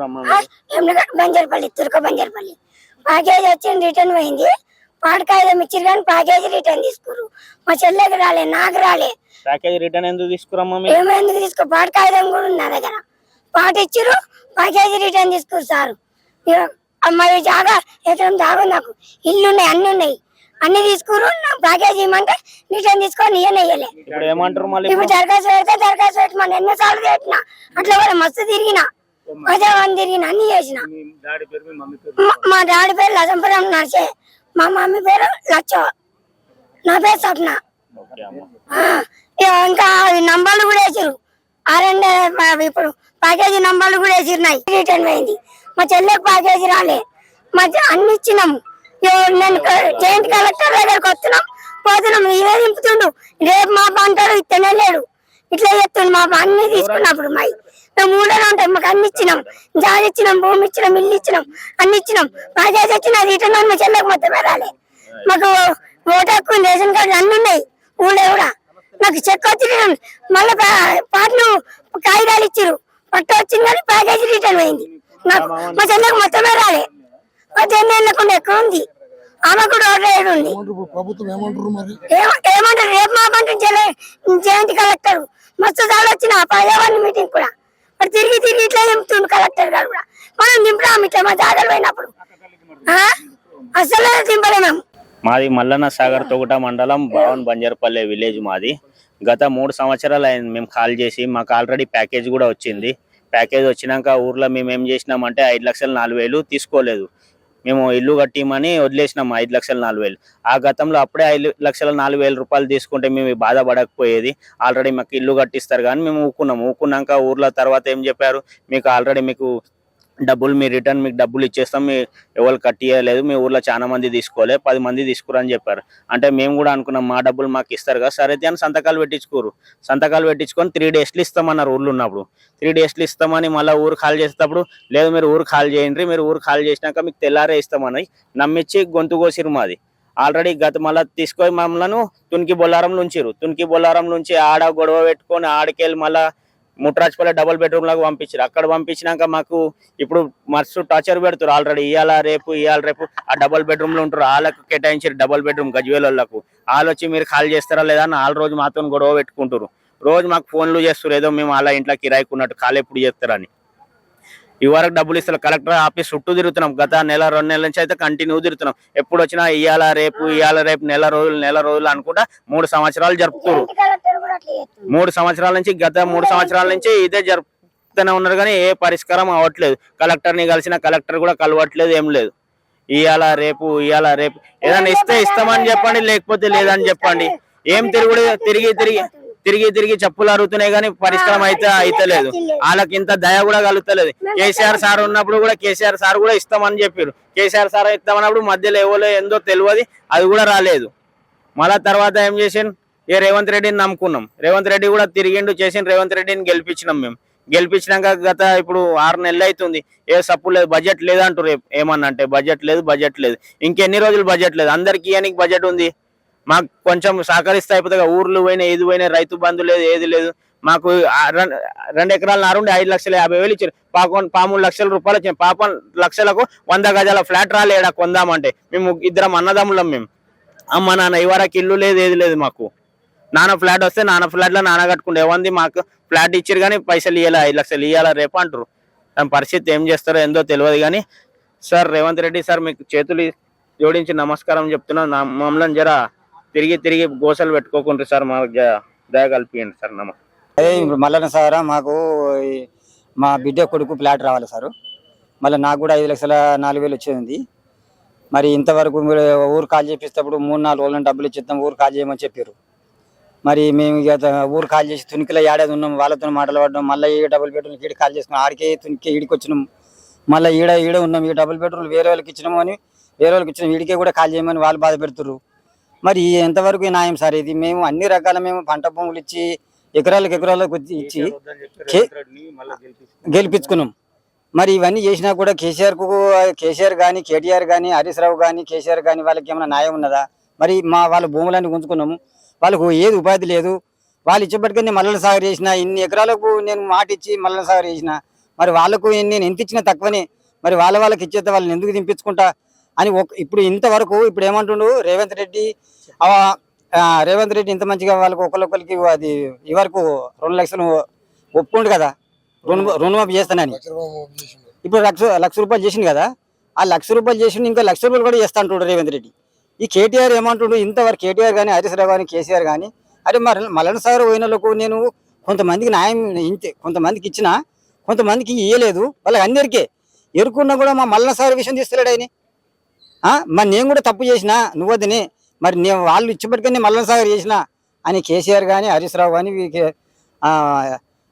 ఊరమ్మ ఎమ్లగడ్డ బంజర్పల్లి తుర్క బంజర్పల్లి. Package వచ్చింది return పోయింది. పాటకాయలు ఇచ్చారు కానీ ప్యాకేజ్ రిటర్న్ తీసుకురు మా చెల్లెకి రాలే నాకు రాలే. ప్యాకేజ్ రిటర్న్ ఎందుకు తీసుకురమ్మా ఏమైంది తీసుకో కాగితం కూడా ఉంది నా దగ్గర. పాట ఇచ్చిరు ప్యాకేజీ రిటర్న్ తీసుకురు సారు. అమ్మాయి జాగా ఎకరం జాగా నాకు. ఇల్లు ఉన్నాయి అన్ని ఉన్నాయి అన్ని తీసుకురు నా ప్యాకేజీ ఇవ్వమంటే రిటర్న్ తీసుకొని ఇయ్యనే ఇయ్యలే. ఇప్పుడు ఏమంటారు మళ్ళీ ఇప్పుడు దరఖాస్తు పెడితే దరఖాస్తు పెట్టి మన ఎన్నోసార్లు పెట్టిన అట్లా కూడా మస్తు తిరిగిన. అదే వన్ తిరిగిన అన్ని చేసిన. మా- మా డాడీ పేరు లజంపురం నర్సే. మా మమ్మీ పేరు లచ్చ. నా పేరు స్వప్న. ఇక నంబర్లు కూడా వేసారు ఆరండే ఇప్పుడు ప్యాకేజీ నంబర్లు కూడా వేసిరున్నాయి రిటర్న్ పోయింది. మా చెల్లెకి ప్యాకేజీ రాలే. మా అన్ని ఇచ్చినాము. నేను జాయింట్ కలెక్టర్ దగ్గరకు వస్తున్నాం. పోతున్నాం. ఇవే దింపుతుండు. రేపు మా అంటాడు ఇస్తనే లేడు. ఇట్లా చెప్తుండు మా అన్ని తీసుకున్నప్పుడు మేము మూడనే ఉంటాయి మాకు అన్ని ఇచ్చినాం. జాగా ఇచ్చినాం భూమి ఇచ్చినాం ఇల్లు ఇచ్చినాం అన్ని ఇచ్చినాం. ప్యాకేజీ వచ్చిన రిటర్న్ అని మా చెల్లెకి మొత్తమే రాలే. మాకు ఓటు హక్కు రేషన్ కార్డు అన్ని ఉన్నాయి ఊళ్ళో కూడా. నాకు చెక్ వచ్చి రిటర్న్ మళ్ళీ పాటలు కాగితాలు ఇచ్చారు పట్టు వచ్చింది కానీ ప్యాకేజీ రిటర్న్ అయింది నాకు మా చెల్లెకి మొత్తమే రాలే. పద్దెనిమిది ఏళ్ళకుండా ఎక్కువ ఉంది. ఆమె కూడా ఓటర్ ఉంది. ఏమంటారు రేపు మా పంట జయంతి కలెక్టర్. మస్తు సార్లు వచ్చిన పర్యావరణ మీటింగ్ కూడా. మరి తిరిగి తిరిగి ఇట్లా నింపుతుంది కలెక్టర్ గారు కూడా. మనం దింపుదాం ఇట్లా మా జాగ్రత్త పోయినప్పుడు. అసలు దింపలేము మాది మల్లన్న సాగర్ తొగుట మండలం భవన్ బంజర్పల్లె విలేజ్ మాది. గత మూడు సంవత్సరాలు అయింది మేము కాల్ చేసి మాకు ఆల్రెడీ ప్యాకేజ్ కూడా వచ్చింది. ప్యాకేజ్ వచ్చినాక ఊర్లో మేము ఏం చేసినామంటే ఐదు లక్షలు నాలుగు వేలు తీసుకోలేదు. మేము ఇల్లు కట్టిమని వదిలేసినాం ఐదు లక్షలు నాలుగు వేలు. ఆ గతంలో అప్పుడే ఐదు లక్షల నాలుగు వేల రూపాయలు తీసుకుంటే మేము బాధపడకపోయేది ఆల్రెడీ మాకు ఇల్లు కట్టిస్తారు కానీ మేము ఊకున్నాం. ఊకున్నాక ఊర్లో తర్వాత ఏం చెప్పారు? మీకు ఆల్రెడీ మీకు డబ్బులు మీ రిటర్న్ మీకు డబ్బులు ఇచ్చేస్తాం మీ ఎవరు కట్టియలేదు మీ ఊర్లో చాలా మంది తీసుకోలే పది మంది తీసుకురని చెప్పారు. అంటే మేము కూడా అనుకున్నాం మా డబ్బులు మాకు ఇస్తారు కదా సరే అయితే అని సంతకాలు పెట్టించుకోరు. సంతకాలు పెట్టించుకొని త్రీ డేస్లు ఇస్తామన్నారు ఊర్లో ఉన్నప్పుడు. త్రీ డేస్లు ఇస్తామని మళ్ళీ ఊరు ఖాళీ చేసేటప్పుడు లేదు మీరు ఊరు ఖాళీ చేయండి మీరు ఊరు ఖాళీ చేసినాక మీకు తెల్లారే ఇస్తామని నమ్మించి గొంతు కోసిరు మాది. ఆల్రెడీ గత మళ్ళీ తీసుకొని మమ్మల్ని తునికి బొల్లారం నుంచిరు తునికి బొల్లారం నుంచి ఆడ గొడవ పెట్టుకొని ఆడికెళ్ళి మళ్ళీ ముట్రాజ్పల్లి డబుల్ బెడ్రూమ్ లాగా పంపించారు అక్కడ పంపించినాక మాకు ఇప్పుడు మస్తు టార్చర్ పెడుతారు ఆల్రెడీ ఇవాళ రేపు ఇవాళ రేపు. ఆ డబుల్ బెడ్రూమ్లో ఉంటారు వాళ్ళకు కేటాయించారు డబుల్ బెడ్రూమ్ గజ్వేలకు వాళ్ళు వచ్చి మీరు ఖాళీ చేస్తారా లేదా అని వాళ్ళ రోజు మాతో గొడవ పెట్టుకుంటారు రోజు మాకు ఫోన్లు చేస్తారు ఏదో మేము అలా ఇంట్లో కిరాయికి ఉన్నట్టు ఖాళీ ఎప్పుడు చేస్తారని. ఈ వరకు డబ్బులు ఇస్తారు కలెక్టర్ ఆఫీస్ చుట్టూ తిరుగుతున్నాం. గత నెల రెండు నెలల నుంచి అయితే కంటిన్యూ తిరుగుతున్నాం. ఎప్పుడు వచ్చినా ఇవాళ రేపు ఇవాళ రేపు నెల రోజులు నెల రోజులు అనుకుంటా మూడు సంవత్సరాలు జరుపుతారు మూడు సంవత్సరాల నుంచి గత మూడు సంవత్సరాల నుంచి ఇదే జరుపుతూనే ఉన్నారు కానీ ఏ పరిష్కారం అవ్వట్లేదు. కలెక్టర్ని కలిసిన కలెక్టర్ కూడా కలవట్లేదు ఏం లేదు. ఇవాళ రేపు ఇవాళ రేపు. ఏదైనా ఇస్తే ఇస్తామని చెప్పండి లేకపోతే లేదని చెప్పండి. ఏం తిరుగుడు తిరిగి తిరిగి తిరిగి తిరిగి చెప్పులు అరుగుతున్నాయి కానీ పరిష్కారం అయితే అయితలేదు వాళ్ళకి ఇంత దయ కూడా కలుగుతలేదు. కేసీఆర్ సార్ ఉన్నప్పుడు కూడా కేసీఆర్ సార్ కూడా ఇస్తామని చెప్పారు కేసీఆర్ సార్ ఇస్తామన్నప్పుడు మధ్యలో ఎవరో ఏందో తెలియదు అది కూడా రాలేదు. మళ్ళా తర్వాత ఏం చేసాను ఏ రేవంత్ రెడ్డిని నమ్ముకున్నాం. రేవంత్ రెడ్డి కూడా తిరిగిండు చేసిన రేవంత్ రెడ్డిని గెలిపించినాం మేము. గెలిపించినాక గత ఇప్పుడు ఆరు నెలలు అవుతుంది ఏ సప్పు లేదు బడ్జెట్ లేదంటారు రేపు ఏమన్నా అంటే బడ్జెట్ లేదు బడ్జెట్ లేదు. ఇంకెన్ని రోజులు బడ్జెట్ లేదు? అందరికి ఇవ్వడానికి బడ్జెట్ ఉంది. మాకు కొంచెం సహకరిస్తే అయిపోతుంది. కదా. ఊర్లు పోయినా ఏది పోయినా రైతు బంధు లేదు ఏది లేదు. మాకు రెండు ఎకరాల నారుండి ఐదు లక్షల యాభై వేలు ఇచ్చారు పాపం పామూడు లక్షల రూపాయలు వచ్చాయి పాపం లక్షలకు వంద గజాల ఫ్లాట్ రాలేడా కొందామంటే. మేము ఇద్దరం అన్నదమ్ములం మేము. అమ్మ నాన్న ఇవరకు ఇల్లు లేదు ఏది లేదు మాకు. నాన్న ఫ్లాట్ వస్తే నాన్న ఫ్లాట్లో నాన్న కట్టుకుంటే ఏమంది మాకు ఫ్లాట్ ఇచ్చారు కానీ పైసలు ఇవ్వాలి ఐదు లక్షలు ఇవ్వాలా రేపు అంటారు దాని పరిస్థితి ఏం చేస్తారో ఏందో తెలియదు కానీ సార్ రేవంత్ రెడ్డి సార్ మీకు చేతులు జోడించి నమస్కారం చెప్తున్నాను మమ్మల్ని జర తిరిగి తిరిగి గోసలు పెట్టుకోకుండా సార్ మాకు దయ కల్పియండి సార్ నమ అదే ఇప్పుడు సార్ మాకు మా బిడ్డ కొడుకు ఫ్లాట్ రావాలి సార్. మళ్ళీ నాకు కూడా ఐదు లక్షల నాలుగు వేలు వచ్చేది. మరి ఇంతవరకు మీరు ఊరు కాల్ చేపిస్తేప్పుడు మూడు నాలుగు రోజులను డబ్బులు ఇచ్చిద్దాం ఊరు కాల్ చేయమని చెప్పారు మరి మేము ఇక ఊరు కాల్ చేసి తునికిలో ఏడాది ఉన్నాం వాళ్ళతో మాటలు పడ్డాం మళ్ళీ ఈ డబుల్ బెడ్రూమ్ ఈడ కాల్ చేసుకున్నాం ఆడికే తునికి ఈడికి వచ్చినాం. మళ్ళీ ఈడ ఈడ ఉన్నాం ఈ డబుల్ బెడ్రూమ్ వేరే వాళ్ళకి ఇచ్చినాము అని వేరే వాళ్ళకి ఇచ్చినాం వీడికే కూడా కాల్ చేయమని వాళ్ళు బాధ పెడుతున్నారు మరి ఎంతవరకు ఈ న్యాయం సార్ ఇది? మేము అన్ని రకాల మేము పంట భూములు ఇచ్చి ఎకరాలకు ఎకరాలకు ఇచ్చి గెలిపించుకున్నాం. మరి ఇవన్నీ చేసినా కూడా కేసీఆర్కు కేసీఆర్ కానీ కేటీఆర్ కానీ హరీష్ రావు కానీ కేసీఆర్ కానీ వాళ్ళకి ఏమైనా న్యాయం ఉన్నదా? మరి మా వాళ్ళ భూములన్నీ ఉంచుకున్నాము. వాళ్ళకు ఏది ఉపాధి లేదు. వాళ్ళు ఇచ్చేప్పటికీ నేను మల్లల సాగర్ చేసిన ఇన్ని ఎకరాలకు నేను మాట ఇచ్చి సాగర్ చేసిన. మరి వాళ్ళకు నేను ఎంత ఇచ్చినా తక్కువనే. మరి వాళ్ళ వాళ్ళకి ఇచ్చేస్తే వాళ్ళని ఎందుకు దింపించుకుంటా? అని ఇప్పుడు ఇంతవరకు ఇప్పుడు ఏమంటుండు? రేవంత్ రెడ్డి రేవంత్ రెడ్డి ఇంత మంచిగా వాళ్ళకి ఒకరికొకరికి అది ఈ వరకు రెండు లక్షలు ఒప్పుకుండు కదా. రుణ రుణమాఫీ చేస్తానని. ఇప్పుడు లక్ష లక్ష రూపాయలు చేసిండు కదా. ఆ లక్ష రూపాయలు చేసిండు ఇంకా లక్ష రూపాయలు కూడా చేస్తా అంటుండు రేవంత్ రెడ్డి. ఈ కేటీఆర్ ఏమంటుండు? ఇంతవరకు కేటీఆర్ కానీ హరీష్ రావు కానీ కేసీఆర్ కానీ అరే మరి మలన్ సాగర్ పోయినలకు నేను కొంతమందికి న్యాయం ఇంతే కొంతమందికి ఇచ్చిన కొంతమందికి ఇయ్యలేదు. వాళ్ళకి అందరికీ ఎరుకున్నా కూడా మా మల్లన సాగర్ విషయం తీస్తలేడు ఆయన. మరి నేను కూడా తప్పు చేసిన నువ్వదని మరి నేను వాళ్ళు ఇచ్చిపట్టుకొని మల్లన సాగర్ చేసిన అని కేసీఆర్ కానీ హరీష్ రావు కానీ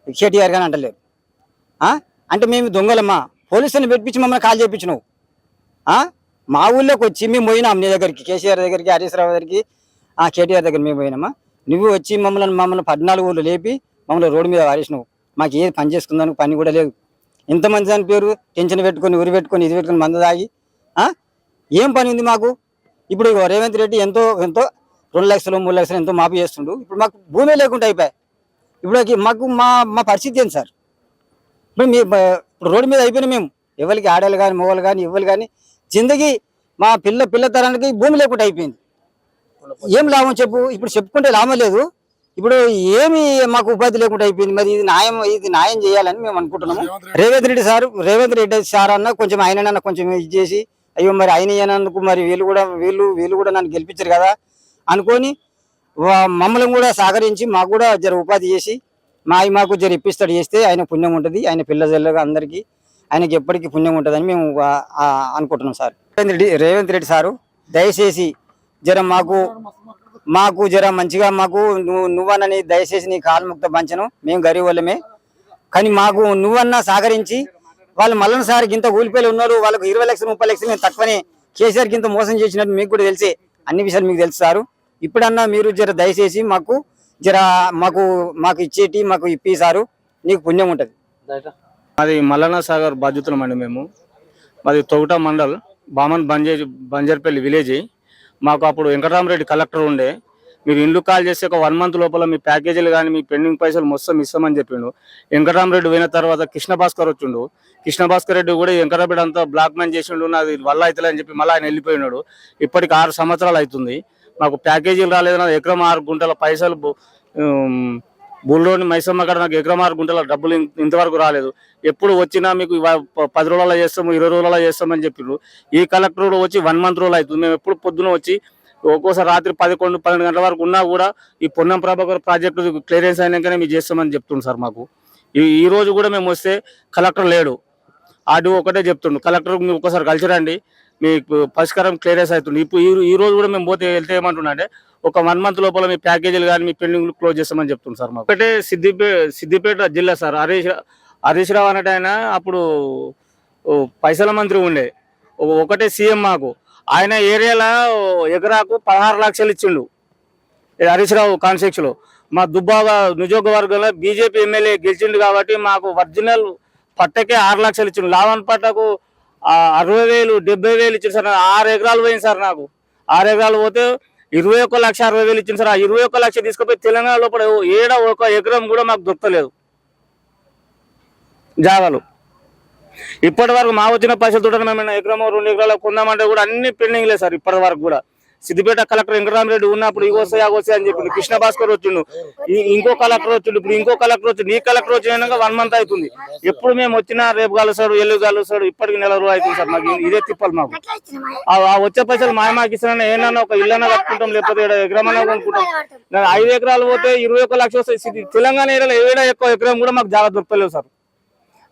కేటీఆర్ కానీ అంటలేరు. అంటే మేము దొంగలమ్మా. పోలీసులను పెట్టించి మమ్మల్ని కాల్ చేయించినావు మా ఊళ్ళోకి వచ్చి మేము పోయినాం నీ దగ్గరికి కేసీఆర్ దగ్గరికి హరీష్ రావు దగ్గరికి. ఆ కేటీఆర్ దగ్గర మేము పోయినామా? నువ్వు వచ్చి మమ్మల్ని మమ్మల్ని పద్నాలుగు ఊళ్ళు లేపి మమ్మల్ని రోడ్డు మీద వారేసినావు. మాకు ఏది పని చేసుకుందానికి పని కూడా లేదు. ఇంతమంది దాని పేరు టెన్షన్ పెట్టుకొని ఉరి పెట్టుకొని ఇది పెట్టుకొని మంద తాగి ఏం పని ఉంది మాకు? ఇప్పుడు రేవంత్ రెడ్డి ఎంతో ఎంతో రెండు లక్షలు మూడు లక్షలు ఎంతో మాఫీ చేస్తుండు. ఇప్పుడు మాకు భూమి లేకుండా అయిపోయాయి. ఇప్పుడు మాకు మా మా పరిస్థితి ఏంటి సార్? ఇప్పుడు మీ ఇప్పుడు రోడ్డు మీద అయిపోయినా మేము. ఎవరికి ఆడవాళ్ళు కానీ మొగలు కానీ ఎవరు కానీ జిందగీ మా పిల్ల పిల్ల తరానికి భూమి లేకుండా అయిపోయింది. ఏం లాభం చెప్పు? ఇప్పుడు చెప్పుకుంటే లాభం లేదు. ఇప్పుడు ఏమి మాకు ఉపాధి లేకుండా అయిపోయింది. మరి ఇది న్యాయం ఇది న్యాయం చేయాలని మేము అనుకుంటున్నాము. రేవంత్ రెడ్డి సార్ రేవంత్ రెడ్డి సార్ అన్న కొంచెం ఆయన కొంచెం ఇది చేసి అయ్యో మరి ఆయన అయినందుకు మరి వీళ్ళు కూడా వీళ్ళు వీళ్ళు కూడా నన్ను గెలిపించారు కదా అనుకొని మమ్మల్ని కూడా సహకరించి మాకు కూడా జర ఉపాధి చేసి మా మాకు జర ఇప్పిస్తాడు చేస్తే ఆయన పుణ్యం ఉంటుంది. ఆయన పిల్ల జల్లగా అందరికీ ఆయనకి ఎప్పటికీ పుణ్యం ఉంటుందని మేము అనుకుంటున్నాం సార్. రేవంత్ రెడ్డి రేవంత్ రెడ్డి సారు దయచేసి జర మాకు మాకు జర మంచిగా మాకు నువ్వు నువ్వన్నని దయచేసి నీ కాలుముక్త పంచను మేము గరీబ్ వాళ్ళమే. కానీ మాకు నువ్వన్నా సహకరించి వాళ్ళు మల్లన్న సార్ ఇంత కూలిపోయి ఉన్నారు వాళ్ళకు ఇరవై లక్షలు ముప్పై లక్షలు మేము తక్కువనే కేసీఆర్ ఇంత మోసం చేసినట్టు మీకు కూడా తెలిసే అన్ని విషయాలు మీకు తెలుసు సారు. ఇప్పుడన్నా మీరు జర దయచేసి మాకు జర మాకు మాకు ఇచ్చేటి మాకు ఇప్పి సారు నీకు పుణ్యం ఉంటుంది. మాది మల్లన్న సాగర్ బాధ్యతలమండి మేము. మాది తొగుట మండల్ బామన్ బంజే బంజర్పల్లి విలేజ్. మాకు అప్పుడు వెంకటరామరెడ్డి కలెక్టర్ ఉండే. మీరు ఇల్లు కాల్ చేసి ఒక వన్ మంత్ లోపల మీ ప్యాకేజీలు కానీ మీ పెండింగ్ పైసలు మొత్తం ఇస్తామని చెప్పిండు. వెంకటరామరెడ్డి పోయిన తర్వాత కృష్ణ భాస్కర్ వచ్చిండు. కృష్ణ భాస్కర్ రెడ్డి కూడా వెంకటరామరెడ్డి అంతా బ్లాక్ మ్యాన్ చేసిండు నాది వల్ల అవుతలే అని చెప్పి మళ్ళీ ఆయన వెళ్ళిపోయినాడు. ఇప్పటికి ఆరు సంవత్సరాలు అవుతుంది. మాకు ప్యాకేజీలు రాలేదు నాకు ఎకరం ఆరు గుంటల పైసలు బుల్లోని మైసమ్మ కాడ నాకు ఎకరం ఆరు గుంటల డబ్బులు ఇంతవరకు రాలేదు. ఎప్పుడు వచ్చినా మీకు పది రోజులలో చేస్తాము ఇరవై రోజులలో చేస్తామని చెప్పిండ్రు ఈ కలెక్టర్ కూడా వచ్చి వన్ మంత్ రోజులు అవుతుంది. మేము ఎప్పుడు పొద్దున వచ్చి ఒక్కోసారి రాత్రి పదకొండు పన్నెండు గంటల వరకు ఉన్నా కూడా ఈ పొన్నం ప్రభాకర్ ప్రాజెక్టు క్లియరెన్స్ అయినాకనే మీరు చేస్తామని చెప్తుంది సార్ మాకు. ఈ ఈ రోజు కూడా మేము వస్తే కలెక్టర్ లేడు. ఆడు ఒకటే చెప్తుండు. కలెక్టర్ మీరు ఒకసారి కలిసిరండి మీకు పరిష్కారం క్లియరెస్ అవుతుంది. ఇప్పుడు ఈ రోజు కూడా మేము పోతే వెళ్తే ఏమంటున్నా అంటే ఒక వన్ మంత్ లోపల మీ ప్యాకేజీలు కానీ మీ పెండింగ్లు క్లోజ్ చేస్తామని చెప్తుంది సార్ మాకు. ఒకటే సిద్దిపేట సిద్దిపేట జిల్లా సార్ హరీష్ హరీష్ రావు అన్నట్టు ఆయన అప్పుడు పైసల మంత్రి ఉండే. ఒకటే సీఎం మాకు. ఆయన ఏరియాలో ఎకరాకు పదహారు లక్షలు ఇచ్చిండు. హరీష్ రావు కాన్సెక్స్లో మా దుబ్బాగా నియోజకవర్గంలో బీజేపీ ఎమ్మెల్యే గెలిచిండు కాబట్టి మాకు ఒరిజినల్ పట్టకే ఆరు లక్షలు ఇచ్చిండు. లావన్ పట్టకు అరవై వేలు డెబ్బై వేలు ఇచ్చింది సార్ ఆరు ఎకరాలు పోయింది సార్ నాకు. ఆరు ఎకరాలు పోతే ఇరవై ఒక్క లక్ష అరవై వేలు ఇచ్చింది సార్. ఆ ఇరవై ఒక్క లక్ష తీసుకుపోయి తెలంగాణ లోపల ఏడ ఒక ఎకరం కూడా మాకు దొరకలేదు. జాగాలు. ఇప్పటి వరకు మా వచ్చిన పైసలతో మేము ఎకరం రెండు ఎకరాలు కొందామంటే కూడా అన్ని పెండింగ్లే సార్ ఇప్పటి వరకు కూడా. సిద్దిపేట కలెక్టర్ వెంకటరామరెడ్డి ఉన్నప్పుడు ఇగో వస్తాయి అగో వస్తాయి అని చెప్పిండు. కృష్ణ భాస్కర్ వచ్చిండు. ఇంకో కలెక్టర్ వచ్చిండు. ఇప్పుడు ఇంకో కలెక్టర్ వచ్చిండు. ఈ కలెక్టర్ వచ్చినాక వన్ మంత్ అవుతుంది. ఎప్పుడు మేము వచ్చినా రేపు కలుస్తాడు ఎల్లు కలుస్తాడు ఇప్పటికి నెల రోజులు అవుతుంది సార్ మాకు. ఇదే తిప్పాలి మాకు. ఆ వచ్చే పైసలు మాయ మాకు ఇస్తానని ఏమన్నా ఒక ఇల్లన్నా కట్టుకుంటాం లేకపోతే ఎకరమన్నా కొనుక్కుంటాం. నాకు ఐదు ఎకరాలు పోతే ఇరవై ఒక్క లక్షలు వస్తాయి. తెలంగాణ ఏరియాలో ఏడా ఎక్కువ ఎకరం కూడా మాకు జాగ్రత్త దొరకలేదు సార్.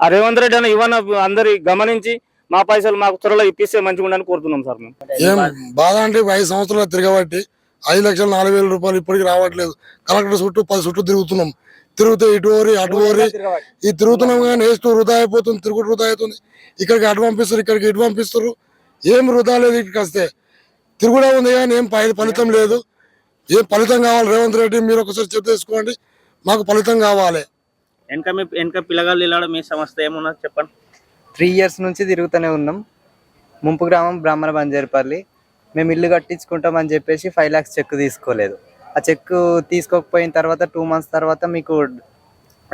ఆ రేవంత్ రెడ్డి అన్న ఇవన్న అందరి గమనించి మా పైసలు మాకు త్వరలో ఇప్పిస్తే మంచిగా ఉండని కోరుతున్నాం సార్ మేము. ఏం బాధ అంటే ఐదు సంవత్సరాలు తిరగబట్టి ఐదు లక్షల నాలుగు వేల రూపాయలు ఇప్పటికి రావట్లేదు. కలెక్టర్ చుట్టూ పది చుట్టూ తిరుగుతున్నాం. తిరిగితే ఇటు ఓరి అటు ఓరి ఈ తిరుగుతున్నాం కానీ వేస్తూ వృధా అయిపోతుంది తిరుగుడు వృధా అవుతుంది. ఇక్కడికి అటు పంపిస్తారు ఇక్కడికి ఇటు పంపిస్తారు. ఏం వృధా లేదు ఇక్కడికి వస్తే. తిరుగుడే ఉంది కానీ ఏం ఫలి- ఫలితం లేదు. ఏం ఫలితం కావాలి? రేవంత్ రెడ్డి మీరు ఒకసారి చెప్ తీసుకోండి మాకు ఫలితం కావాలి. వెనక మీ వెనక పిల్లగాళ్ళు ఇలా మీ సంస్థ ఏమున్నది చెప్పండి. త్రీ ఇయర్స్ నుంచి తిరుగుతూనే ఉన్నాం. ముంపు గ్రామం బ్రాహ్మణ బంజారుపల్లి. మేము ఇల్లు కట్టించుకుంటామని చెప్పేసి ఫైవ్ లాక్స్ చెక్ తీసుకోలేదు. ఆ చెక్ తీసుకోకపోయిన తర్వాత టూ మంత్స్ తర్వాత మీకు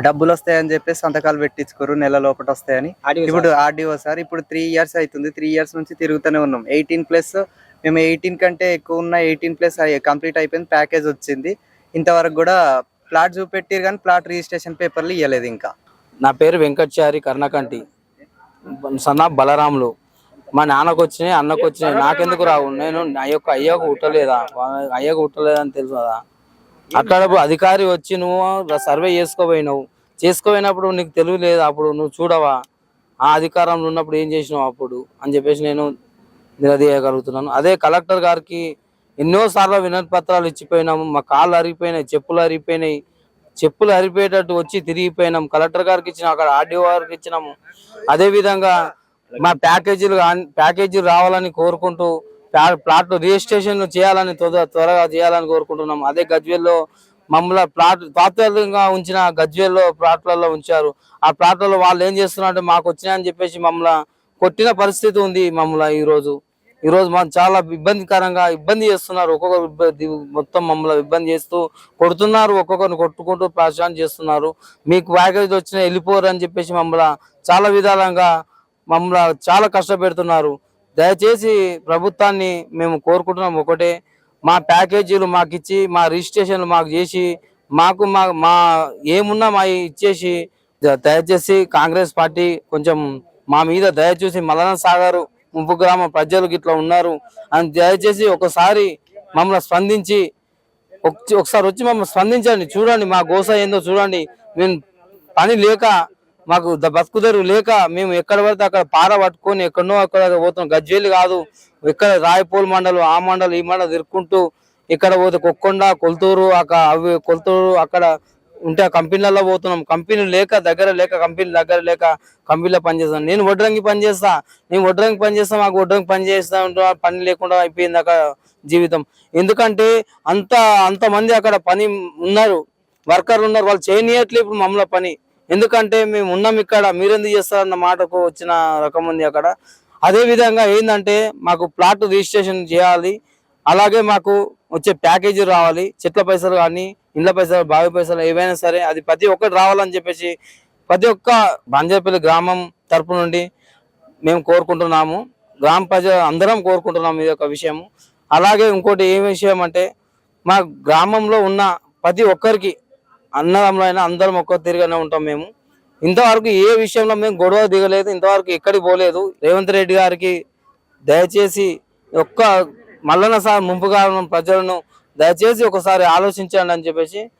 డబ్బులు వస్తాయని చెప్పేసి సంతకాలు పెట్టించుకోరు నెల లోపల వస్తాయని. ఇప్పుడు ఆర్డీఓ సార్ ఇప్పుడు త్రీ ఇయర్స్ అవుతుంది. త్రీ ఇయర్స్ నుంచి తిరుగుతూనే ఉన్నాం. ఎయిటీన్ ప్లస్ మేము ఎయిటీన్ కంటే ఎక్కువ ఉన్న ఎయిటీన్ ప్లస్ కంప్లీట్ అయిపోయింది ప్యాకేజ్ వచ్చింది. ఇంతవరకు కూడా ప్లాట్ చూపెట్టిరు కానీ ప్లాట్ రిజిస్ట్రేషన్ పేపర్లు ఇవ్వలేదు ఇంకా. నా పేరు వెంకట్చారి కర్ణకంటి. సన్నా బలరాములు. మా నాన్నకు వచ్చినాయి అన్నకు వచ్చినాయి నాకెందుకు రావు? నేను నా యొక్క అయ్యకు ఉట్టలేదా అయ్యకు ఉట్టలేదా అని తెలుసు కదా. అక్కడ అధికారి వచ్చి నువ్వు సర్వే చేసుకోపోయినావు చేసుకోపోయినప్పుడు నీకు తెలివి లేదా అప్పుడు నువ్వు చూడవా? ఆ అధికారంలో ఉన్నప్పుడు ఏం చేసినావు అప్పుడు? అని చెప్పేసి నేను నిలదీయగలుగుతున్నాను. అదే కలెక్టర్ గారికి ఎన్నోసార్లు వినతి పత్రాలు ఇచ్చిపోయినాము. మా కాళ్ళు అరిగిపోయినాయి చెప్పులు అరిగిపోయినాయి. చెప్పులు అరిపోయేటట్టు వచ్చి తిరిగిపోయినాం. కలెక్టర్ గారికి ఇచ్చినాం అక్కడ ఆర్డీఓ గారికి ఇచ్చినాము. అదేవిధంగా మా ప్యాకేజీలు ప్యాకేజీలు రావాలని కోరుకుంటూ ప్లా- ప్లాట్ రిజిస్ట్రేషన్ చేయాలని త్వరగా చేయాలని కోరుకుంటున్నాం. అదే గజ్వేల్లో మమ్మల్ని ప్లాట్ తాత్కాలికంగా ఉంచిన గజ్వేల్లో ప్లాట్లలో ఉంచారు. ఆ ప్లాట్లలో వాళ్ళు ఏం చేస్తున్నారంటే మాకు వచ్చినాయని చెప్పేసి మమ్మల్ని కొట్టిన పరిస్థితి ఉంది మమ్మల్ని ఈరోజు. ఈరోజు ఈ మాకు చాలా ఇబ్బందికరంగా ఇబ్బంది చేస్తున్నారు. ఒక్కొక్కరు ఇబ్బంది మొత్తం మమ్మల్ని ఇబ్బంది చేస్తూ కొడుతున్నారు. ఒక్కొక్కరిని కొట్టుకుంటూ ప్రోత్సాహం చేస్తున్నారు. మీకు ప్యాకేజ్ వచ్చిన వెళ్ళిపోరు అని చెప్పేసి మమ్మల్ని చాలా విధాలుగా మమ్మల్ని చాలా కష్టపెడుతున్నారు. దయచేసి ప్రభుత్వాన్ని మేము కోరుకుంటున్నాం ఒకటే. మా ప్యాకేజీలు మాకు ఇచ్చి మా రిజిస్ట్రేషన్లు మాకు చేసి మాకు మా మా ఏమున్నా మా ఇచ్చేసి దయచేసి కాంగ్రెస్ పార్టీ కొంచెం మా మీద దయచేసి మలన సాగారు ముంపు గ్రామ ప్రజలు ఇట్లా ఉన్నారు. అని దయచేసి ఒకసారి మమ్మల్ని స్పందించి ఒకసారి వచ్చి మమ్మల్ని స్పందించండి. చూడండి మా గోస ఏందో చూడండి. మేము పని లేక మాకు ద- బతుకుదరు లేక మేము ఎక్కడ పడితే అక్కడ పార పట్టుకొని ఎక్కడో అక్కడ పోతున్నాం. గజ్వేలు కాదు. ఎక్కడ రాయపూల్ మండలం ఆ మండలం ఈ మండలం తిరుక్కుంటూ ఇక్కడ పోతే కొక్కొండ కొల్తూరు అక్కడ అవి కొల్తూరు అక్కడ ఉంటే ఆ కంపెనీలలో పోతున్నాం. కంపెనీ లేక దగ్గర లేక కంపెనీ దగ్గర లేక కంపెనీలో పనిచేస్తాను నేను వడ్రంగి పనిచేస్తా నేను వడ్రంగి పనిచేస్తా మాకు వడ్రంగి పనిచేస్తా ఉంటా పని లేకుండా అయిపోయింది అక్కడ జీవితం. ఎందుకంటే అంత అంతమంది అక్కడ పని ఉన్నారు. వర్కర్లు ఉన్నారు. వాళ్ళు చేయనియట్లే ఇప్పుడు మమ్మల్ని పని. ఎందుకంటే మేము ఉన్నాం ఇక్కడ. మీరెందుకు చేస్తారన్న మాటకు వచ్చిన రకం ఉంది అక్కడ. అదేవిధంగా ఏంటంటే మాకు ప్లాట్ రిజిస్ట్రేషన్ చేయాలి. అలాగే మాకు వచ్చే ప్యాకేజీ రావాలి. చెట్ల పైసలు కానీ ఇండ్ల పైసలు బావి పైసలు ఏవైనా సరే అది ప్రతి ఒక్కటి రావాలని చెప్పేసి ప్రతి ఒక్క బంజారపల్లి గ్రామం తరపు నుండి మేము కోరుకుంటున్నాము. గ్రామ ప్రజలు అందరం కోరుకుంటున్నాము ఇది ఒక విషయము. అలాగే ఇంకోటి ఏ విషయం అంటే మా గ్రామంలో ఉన్న ప్రతి ఒక్కరికి అన్నదమ్ములైనా అందరం ఒక్క తిరిగానే ఉంటాం మేము. ఇంతవరకు ఏ విషయంలో మేము గొడవ దిగలేదు ఇంతవరకు ఎక్కడికి పోలేదు. రేవంత్ రెడ్డి గారికి దయచేసి ఒక్క మల్లన సార్ ముంపుగా కారణం ప్రజలను దయచేసి ఒకసారి ఆలోచించండి అని చెప్పేసి